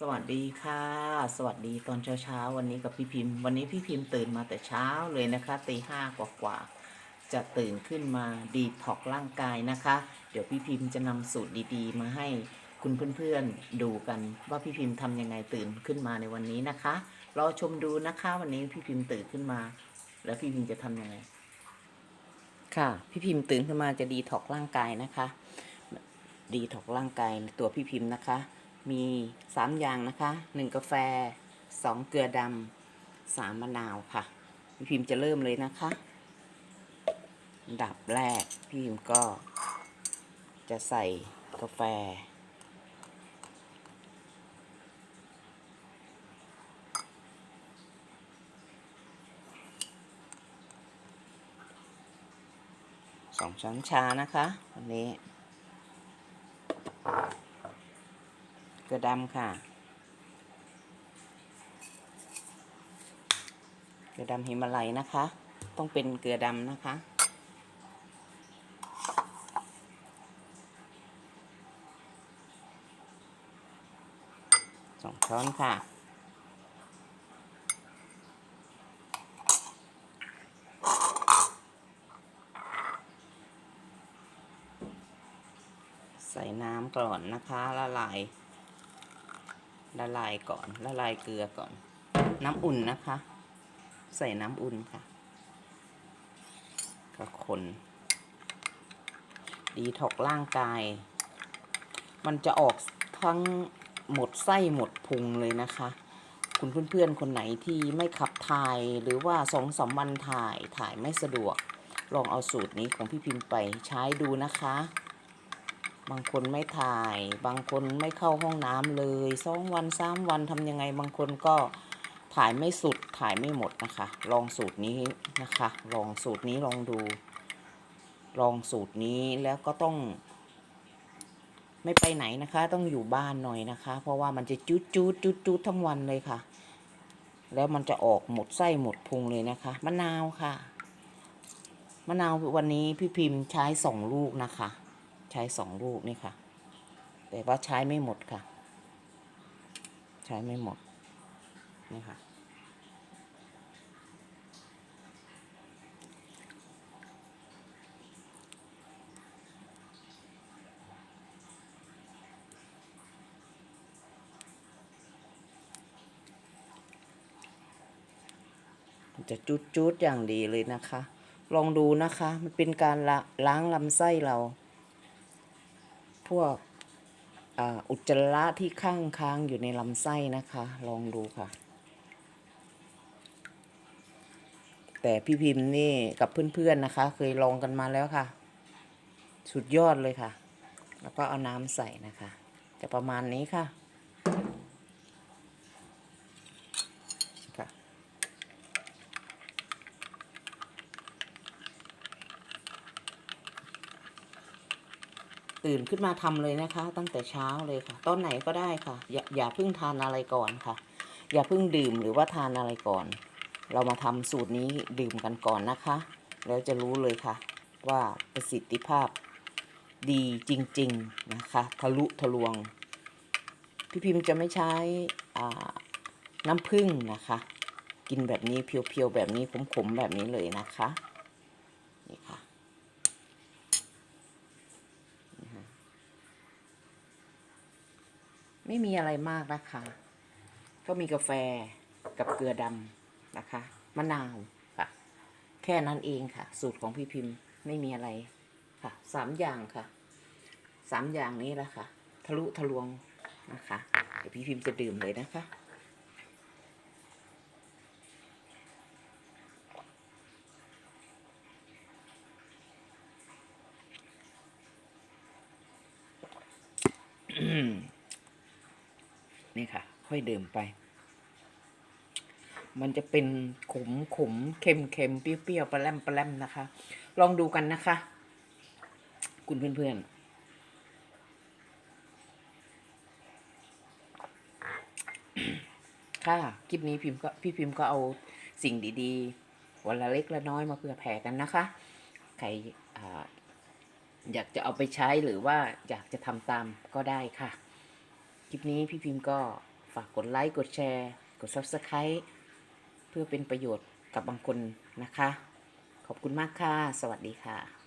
สวัสดีค่ะ สวัสดีตอนเช้าเช้าวันนี้กับพี่พิมพ์ วันนี้พี่พิมพ์ตื่นมาแต่เช้าเลยนะคะตีห้ากว่าๆจะตื่นขึ้นมาดีท็อกร่างกายนะคะ เดี๋ยวพี่พิมพ์จะนำสูตรดีๆ มาให้คุณเพื่อนๆดูกันว่าพี่พิมพ์ทำยังไงตื่นขึ้นมาในวันนี้นะคะรอชมดูนะคะวันนี้พี่พิมพ์ตื่นขึ้นมา แล้วพี่พิมพ์จะทำยังไง ค่ะ พี่พิมพ์ตื่นขึ้นมาจะดีท็อกร่างกายนะคะ ดีท็อกร่างกายตัวพี่พิมพ์นะคะ มีสามอย่างนะคะหนึ่งกาแฟสองเกลือดำสามมะนาวค่ะ พี่พิมพ์จะเริ่มเลยนะคะ ดับแรก พี่พิมพ์ก็ จะใส่กาแฟ สองช้อนชานะคะวันนี้ เกลือดำค่ะ เกลือดำฮิมาลัยนะคะ ต้องเป็นเกลือดำนะคะสองช้อนค่ะใส่น้ำก่อนนะคะละลาย ละลายก่อน ละลายเกลือก่อน น้ำอุ่นนะคะ ใส่น้ำอุ่นค่ะ ก็คน ดีถอกร่างกาย มันจะออกทั้งหมดไส้หมดพุงเลยนะคะ คุณเพื่อนๆคนไหนที่ไม่ขับถ่ายหรือว่าสองสามวันถ่ายถ่ายไม่สะดวก ลองเอาสูตรนี้ของพี่พิมพ์ไปใช้ดูนะคะ บางคนไม่ถ่าย บางคนไม่เข้าห้องน้ำเลยสองวันสามวันทำยังไง บางคนก็ถ่ายไม่สุดถ่ายไม่หมดนะคะ ลองสูตรนี้นะคะ ลองสูตรนี้ลองดู ลองสูตรนี้แล้วก็ต้อง ไม่ไปไหนนะคะ ต้องอยู่บ้านหน่อยนะคะ เพราะว่ามันจะจุดจุดจุดจุดทั้งวันเลยค่ะ แล้วมันจะออกหมดไส้หมดพุงเลยนะคะมะนาวค่ะมะนาววันนี้พี่พิมพ์ใช้สองลูกนะคะ ใช้สองลูกนี่ค่ะ แต่ว่าใช้ไม่หมดค่ะ ใช้ไม่หมด นี่ค่ะ จะจุดจุดๆอย่างดีเลยนะคะ ลองดูนะคะ มันเป็นการละล้างลำไส้เรา พวกอ,อุจจาระที่ข้างค้างอยู่ในลำไส้นะคะ ลองดูค่ะ แต่พี่พิมพ์นี่กับเพื่อนๆนะคะ เคยลองกันมาแล้วค่ะ สุดยอดเลยค่ะ แล้วก็เอาน้ำใส่นะคะ จะประมาณนี้ค่ะ ตื่นขึ้นมาทำเลยนะคะ ตั้งแต่เช้าเลยค่ะ ตอนไหนก็ได้ค่ะ อย่าอย่าเพิ่งทานอะไรก่อนค่ะ อย่าเพิ่งดื่มหรือว่าทานอะไรก่อน เรามาทำสูตรนี้ดื่มกันก่อนนะคะ แล้วจะรู้เลยค่ะ ว่าประสิทธิภาพดีจริง ๆ นะคะ ทะลุทะลวง พี่พิมพ์จะไม่ใช้น้ำผึ้งนะคะ กินแบบนี้เพียวๆแบบนี้ขมๆแบบนี้เลยนะคะนี่ค่ะ ไม่มีอะไรมากนะคะ ก็มีกาแฟกับเกลือดำนะคะ มะนาวค่ะ แค่นั้นเองค่ะ สูตรของพี่พิมพ์ไม่มีอะไรค่ะสามอย่างค่ะสามอย่างนี้แหละค่ะ ทะลุทะลวงนะคะเดี๋ยวพี่พิมพ์จะดื่มเลยนะคะ นี่ค่ะ ค่อยดื่มไป มันจะเป็นขมขมเค็มเค็มเปรี้ยวๆปลาแรมปลาแรมนะคะ ลองดูกันนะคะ คุณเพื่อนๆ ค่ะ คลิปนี้พิมพ์ก็พี่พิมพ์ก็เอาสิ่งดีๆ วันละเล็กละน้อยมาเพื่อแผ่กันนะคะ ใครออยากจะเอาไปใช้หรือว่าอยากจะทำตามก็ได้ค่ะ ลิปนี้พี่พิมพ์ก็ฝากกดไลค์ กดแชร์ กด Subscribe เพื่อเป็นประโยชน์กับบางคนนะคะ ขอบคุณมากค่ะ สวัสดีค่ะ